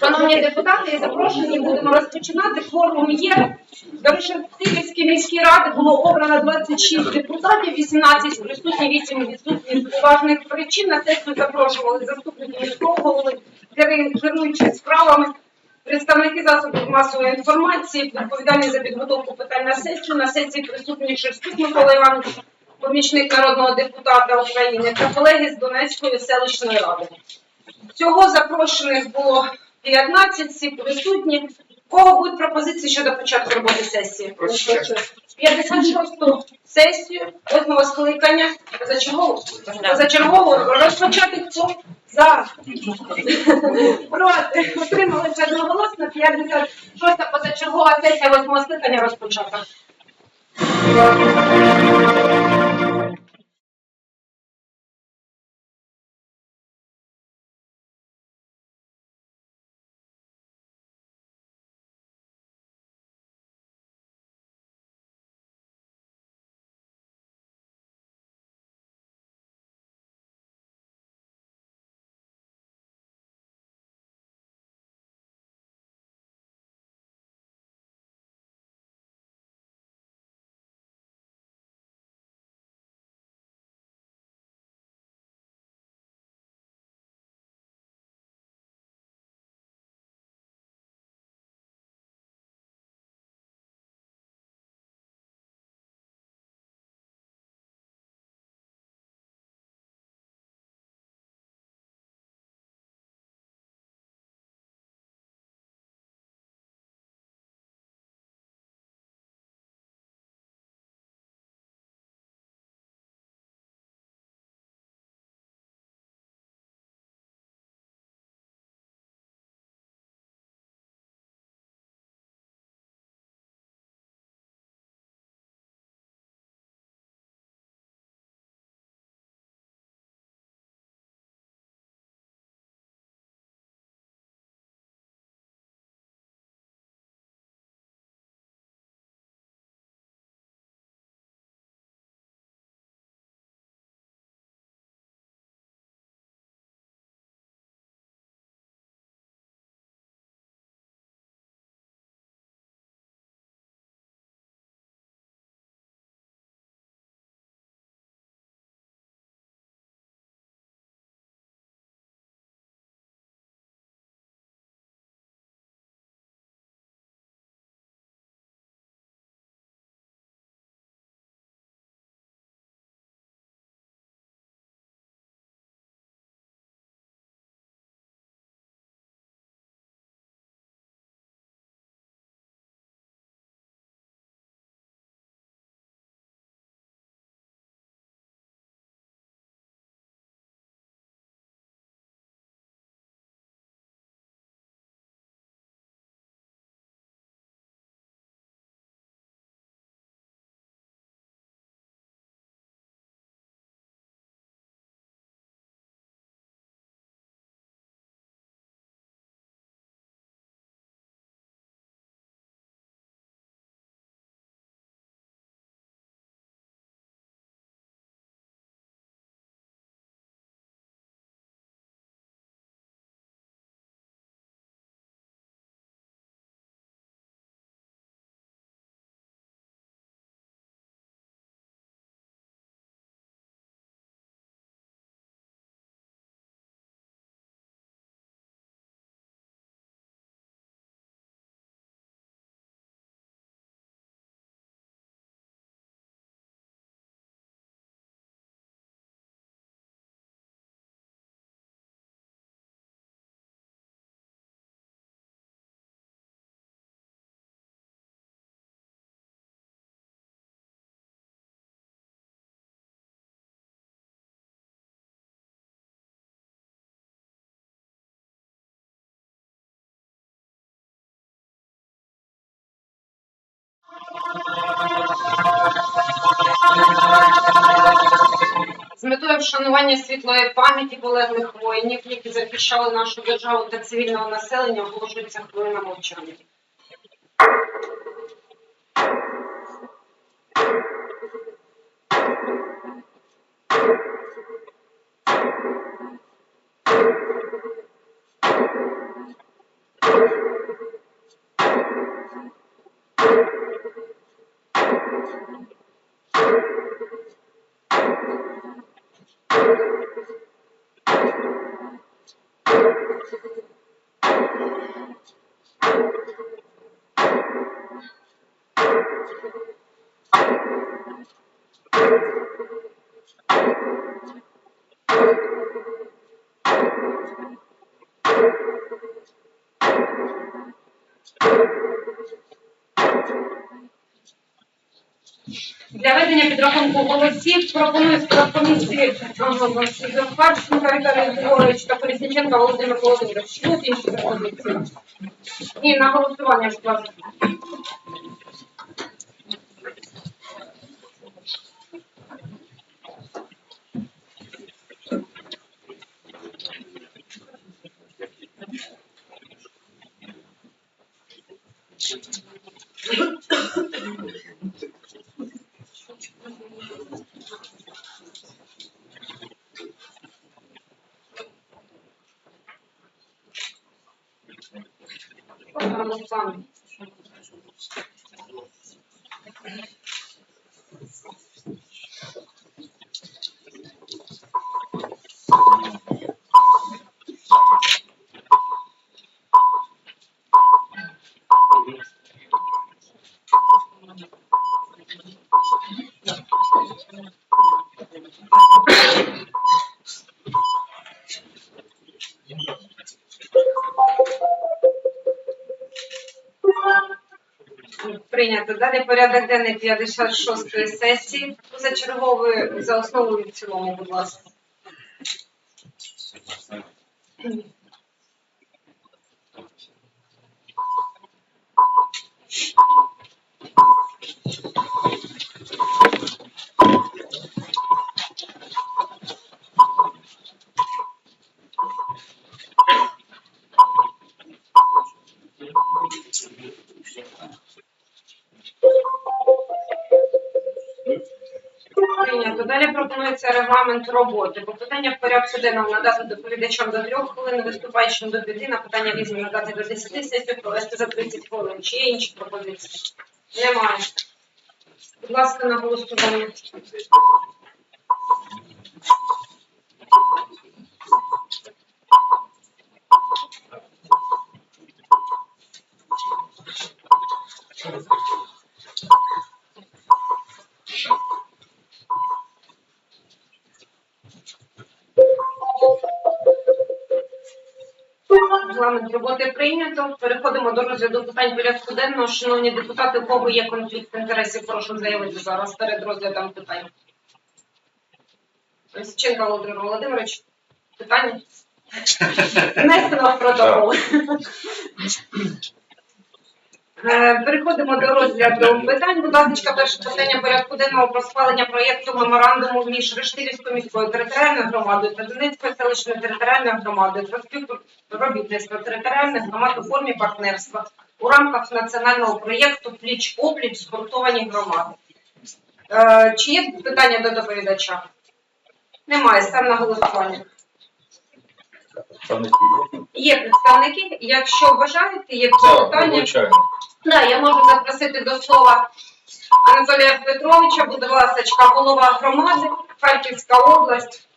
Шановні депутати запрошені, будемо розпочинати. Форум є. До Решетилівській міській ради було обрано 26 депутатів, 18 присутні, 8 відсутні з поважних причин. На сесію запрошували заступники міського голови, керуючі справами, представники засобів масової інформації, відповідальні за підготовку питань на сесію. На сесії присутній Шерстюк Микола Іванович, помічник народного депутата України та колеги з Донецької селищної ради. Всього запрошених було 15, всі присутні. Кого будуть пропозиції щодо початку роботи сесії? 56-ту сесію восьмого скликання позачергову позачергову розпочати хто за проти отрималися одноголосно 56-та позачергова сесія восьмого скликання розпочата. Метою вшанування світлої пам'яті полеглих воїнів, які захищали нашу державу та цивільного населення, оголошується хвилина мовчання. підрахунку голосів пропоную склад комісії Фаршин Віталій Григорович та Колісниченка Володимир Володимирович. Ну, інші пропозиції. І на голосування, будь Ласка. Thank Руслан. Прийнято. Далі порядок денний 56 сесії позачергової за основу і в цілому, будь ласка. Прийнято. Далі пропонується регламент роботи. Бо питання в порядку денного надати доповідачам до трьох хвилин, виступаючим до п'яти, на питання різні надати до 10 сесію, провести за 30 хвилин. Чи є інші пропозиції? Немає. Будь ласка, на голосування. Роботи прийнято. Переходимо до розгляду питань порядку денного. Шановні депутати, у кого є конфлікт інтересів, прошу заявити зараз перед розглядом питань. Січенка Володимир Володимирович, питання? Внесено в протокол. Е, Переходимо до розгляду питань. Будь ласка, перше питання порядку денного про схвалення проєкту меморандуму між Рештилівською міською територіальною громадою та Донецькою селищною територіальною громадою про співробітництво територіальних громад у формі партнерства у рамках національного проєкту Пліч опліч згуртовані громади. Е, Чи є питання до доповідача? Немає. Став на голосування. Є представники. Якщо вважаєте, є питання. Да, я можу запросити до слова Анатолія Петровича, будь ласка, голова громади, Харківська область.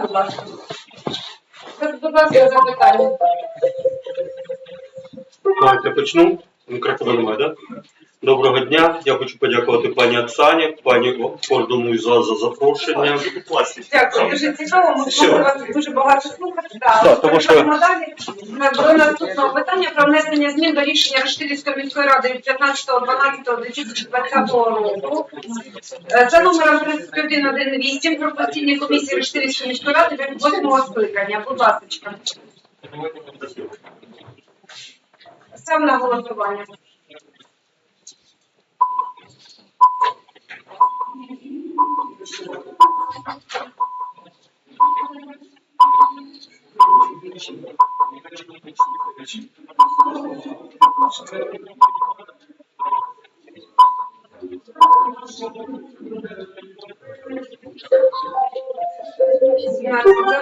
Будь ласка. Будь- ласка, запитання. Давайте почну. Мікрофону немає, так? Доброго дня. Я хочу подякувати пані Оксані, пані Кордону за, за запрошення. Дякую, дуже цікаво. Ми Все. вас дуже багато слухати. Да. Тому що- Переходимо далі до наступного питання про внесення змін до рішення Рештилівської міської ради від 15.12.2020 року. Е, За номером 3118 про постійні комісії Рештилівської міської ради від 8 скликання. Будь ласка. Став на голосування.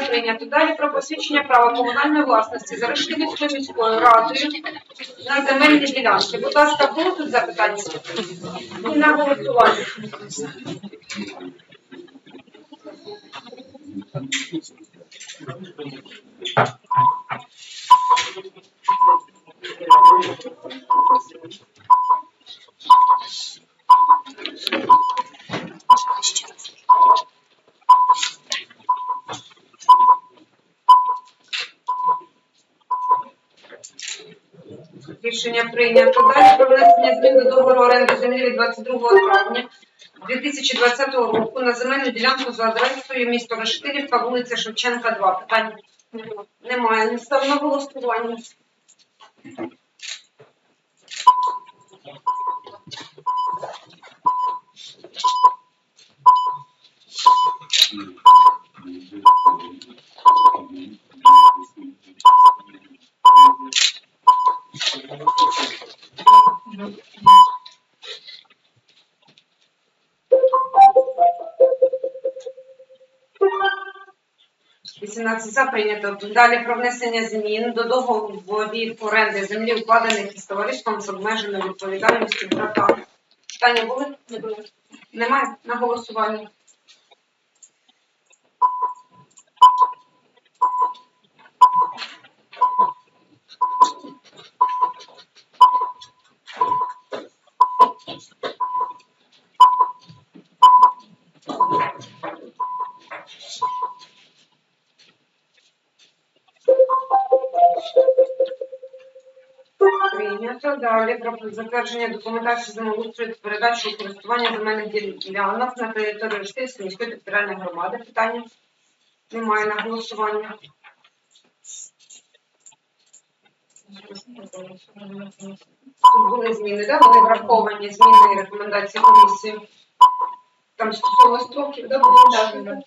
Прийнято. Далі про посвідчення права комунальної власності за Решківською міською радою на земельні ділянки. Будь ласка, будуть запитання? І на голосування. Рішення прийнято. Далі про внесення змін до договору оренди землі від 22 травня 2020 року на земельну ділянку за адресою місто Решетилівка, вулиця Шевченка, 2. Питань немає. Не став на голосування. – 18 за прийнято. Далі про внесення змін до договорів оренди землі, укладених із товариством з обмеженою відповідальністю брата. Питання були? Не було. Немає? На голосування. Прийнято. Далі про затвердження документації землеустрою та передачу користування земельних діл- ділянок на території Рештильської міської територіальної громади. Питання немає на голосування. Тут були зміни, да? Вони враховані зміни і рекомендації комісії. Там стосовно строків, да, було? Так.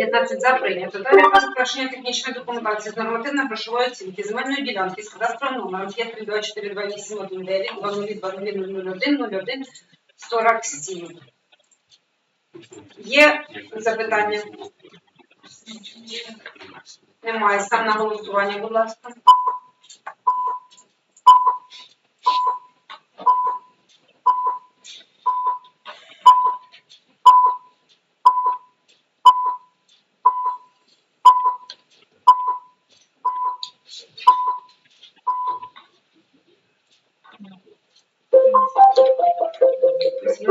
15 за прийнято. Далі про затвердження технічної документації з нормативно-грошової оцінки земельної ділянки з кадастровим номером 5324289 47. Є запитання? Немає. Сам на голосування, будь ласка.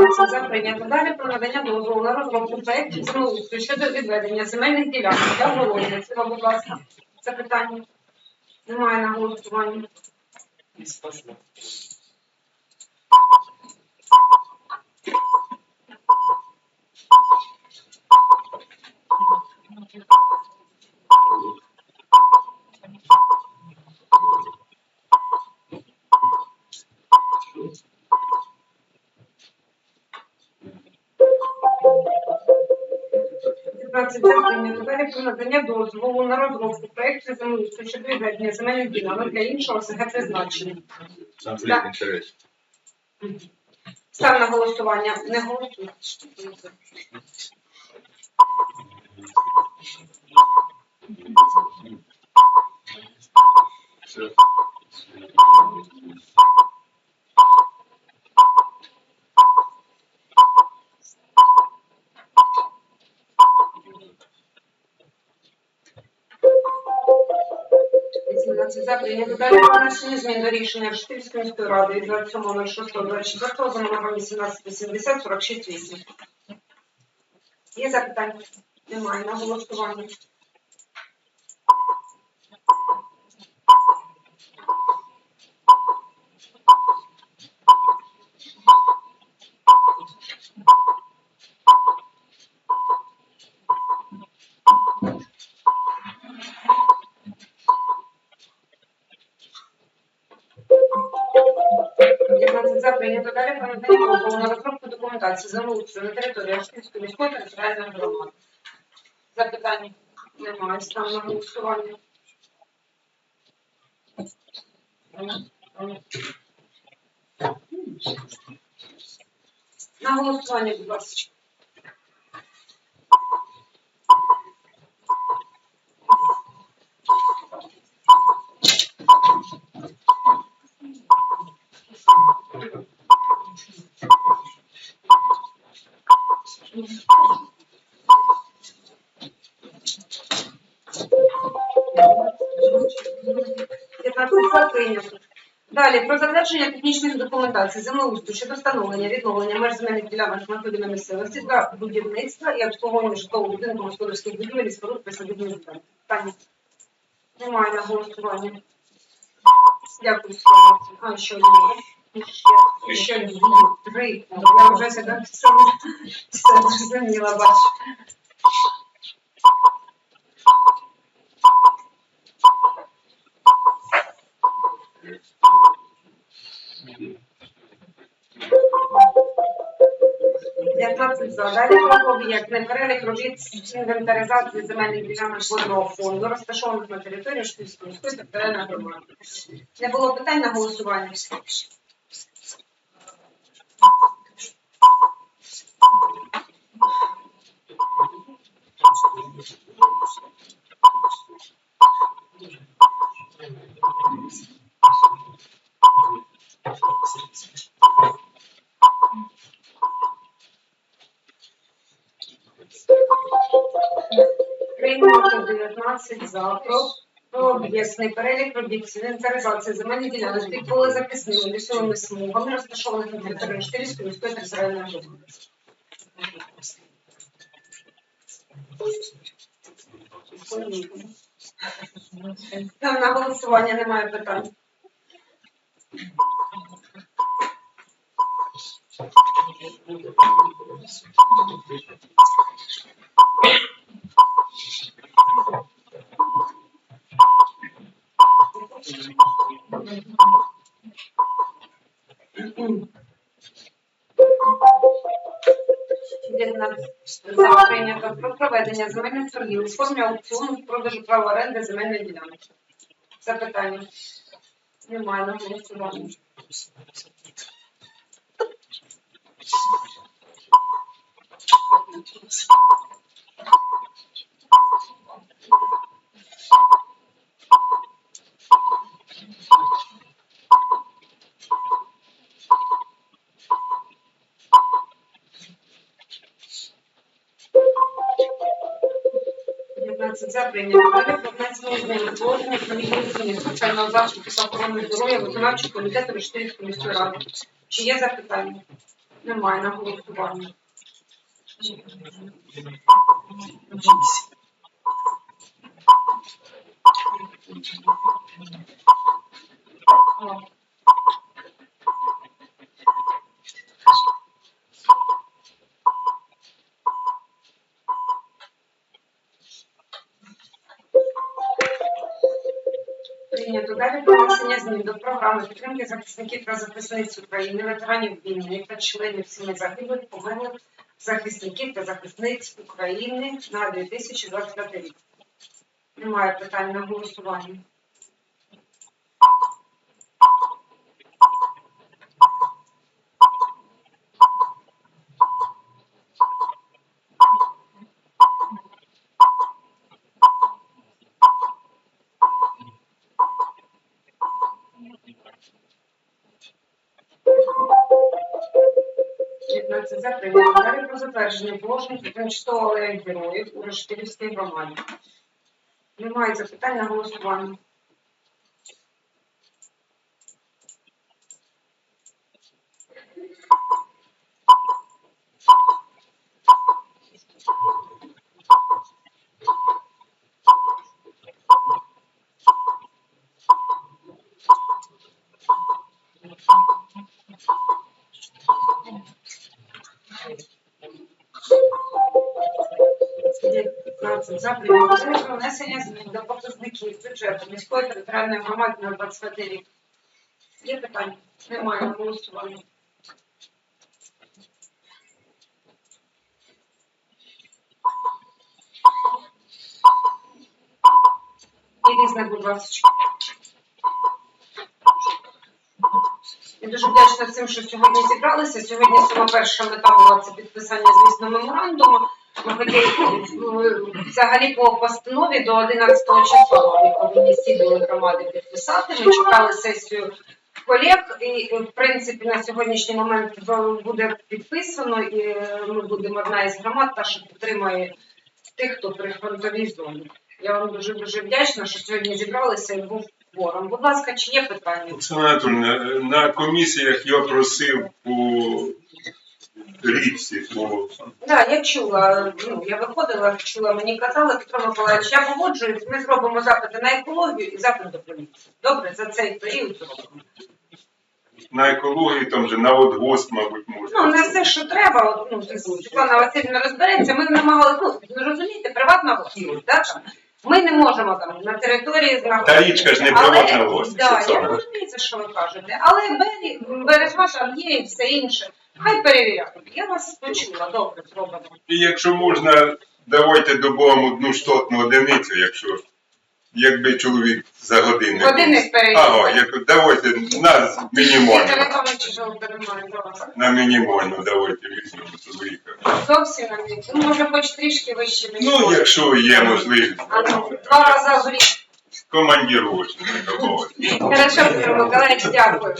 Це за прийнято. Далі про надання дозволу на розробку проєктів землеустрою щодо відведення земельних ділянок для городництва, будь ласка. Це питання. Немає на голосування. П'ятнадцять за прийнято. Далі про надання дозволу на розробку проєктів землеустрою щодо відведення земельних ділянок для іншого СГ призначення. Конфлікт інтересів. Став на голосування. Не голосуйте. Все. Вісімнадцять за прийнято. Далі внесення змін до рішення Решетилівської міської ради від 27.06.24 за номером 1880 46 Є запитання? Немає. На голосування. П'ятнадцять за. Далі про надання на розробку документації землеустрою на території Ашківської міської територіальної громади. Запитання? Немає. Став на голосування. На голосування, будь ласка. Прийнято. Далі про затвердження технічних документацій землеустрою щодо встановлення відновлення меж ділянок на місцевості для будівництва і обслуговування житлового будинку господарських будівель і споруд присадибних звернень. Питання? Немає на голосування. Дякую, Світлана. А, ще одне. Ще, ще дві, три. Я вже себе все зрозуміла, бачу. П'ятнадцять за. Далі про об'єкт не перелік робіт інвентаризації земельних ділянок водного фонду, розташованих на території Штильської міської територіальної громади. Не було питань на голосування? Прийнято 19 за. Про про об'єктний перелік робіт інвентаризації земельних ділянок під полезахисними лісовими смугами, розташованих на території Штильської міської територіальної громади. Там на голосування немає питань. Прийнято про проведення земельних торгів у аукціону продажу права оренди земельної ділянки. Запитання. Немає на голосування. Прийнято. Далі про внесення змін положення про захисту та охорони здоров'я виконавчого комітету Рештильської міської ради. Чи є запитання? Немає на голосування. Прийнято далі про змін до програми підтримки захисників та захисниць України, ветеранів війни та членів сім'ї загиблих померлих захисників та захисниць України на 2025 рік. Немає питань на голосування. Це за прийнято. Далі про затвердження положень алеї героїв у Рештилівській громаді. Немає запитань на голосування. 15 за прийнято. Про внесення змін до показників бюджету міської територіальної громади на 25 рік. Є питання? Немає голосування. І різне, будь ласка. Я дуже вдячна всім, що сьогодні зібралися. Сьогодні сама перша мета була це підписання, звісно, меморандуму. Е, взагалі по постанові до 11 числа ми повинні всі громади підписати. Ми чекали сесію колег, і е, в принципі на сьогоднішній момент буде підписано, і е, ми будемо одна із громад, та що підтримує тих, хто при фронтовій зоні. Я вам дуже дуже вдячна, що сьогодні зібралися і був форум. Будь ласка, чи є питання? Оксана Анатольовна, на комісіях я просив по річці, по Так, я чула, ну я виходила, чула, мені казали, Петро Миколаївич, я погоджуюсь, ми зробимо запити на екологію і запит до поліції. Добре, за цей період зробимо. на екології, там же на водгосп, мабуть, можна. Ну, не все, що треба, от, ну, Світлана Васильівна розбереться, ми намагалися, ну, ви розумієте, приватна власність, да, там. Ми не можемо там на території знаходитися. Та річка ж не приватна власність, Да, я розумію, це, що ви кажете. Але берег, бережна там є і все інше. Хай перевіряють. Я вас почула, добре, зробимо. І якщо можна, давайте добавимо одну штатну одиницю, якщо якби чоловік за годину. Годинник перевіряє. Ага, як, давайте на мінімально. На мінімально давайте візьмемо чоловіка. Зовсім на місці. Ну, може, хоч трішки вище. Ну, якщо є можливість, А ну, два рази в рік. командіровочника добавити. Хорошо, Петро Миколаївич, дякую.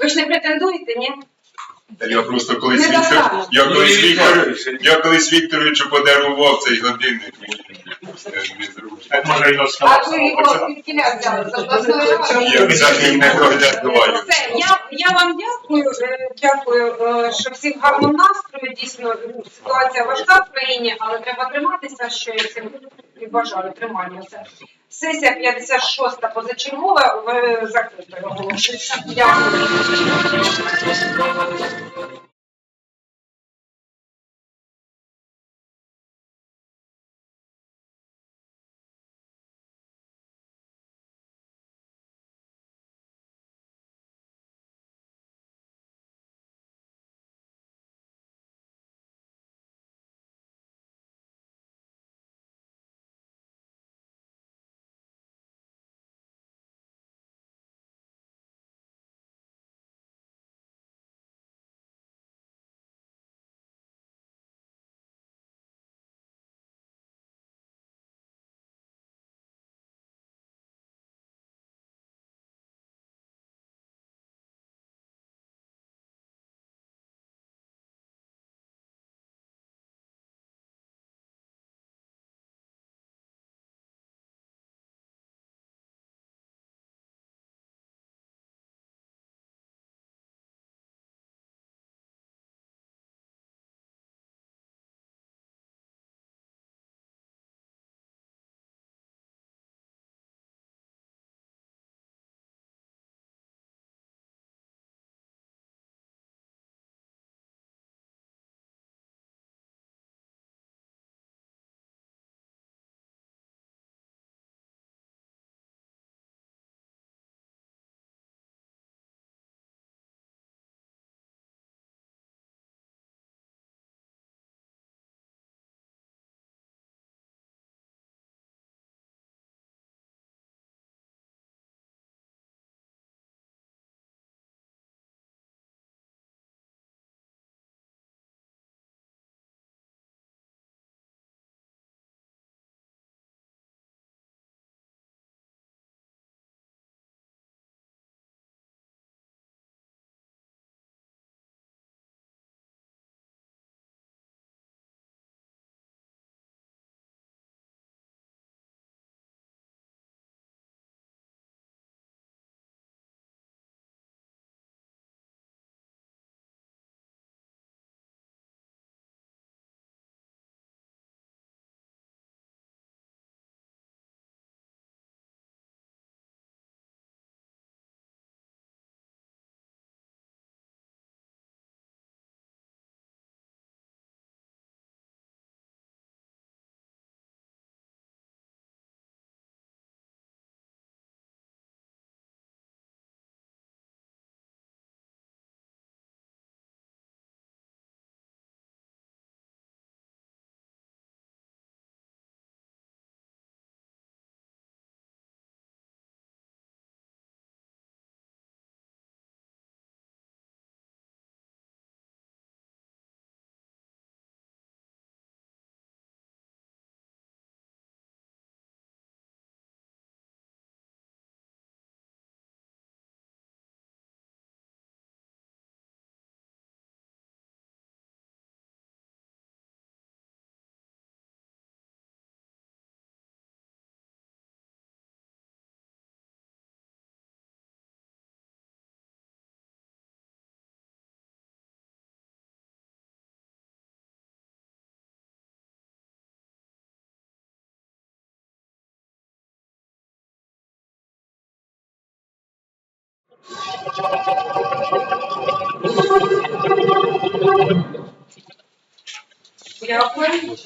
Ви ж не претендуєте, ні? Я просто колись Віктор, я колись Віктор, я колись Вікторовичу подарував цей годинник. Може, А ви його від взяли з обласної ради? Я не. Все, вам дякую, е, дякую, е, що всіх гарного настрою. Дійсно, е, ситуація важка в країні, але треба триматися, що я всім і бажаю тримаємося. Сесія 56 позачергова в закритою оголошується. Дякую. Дякую.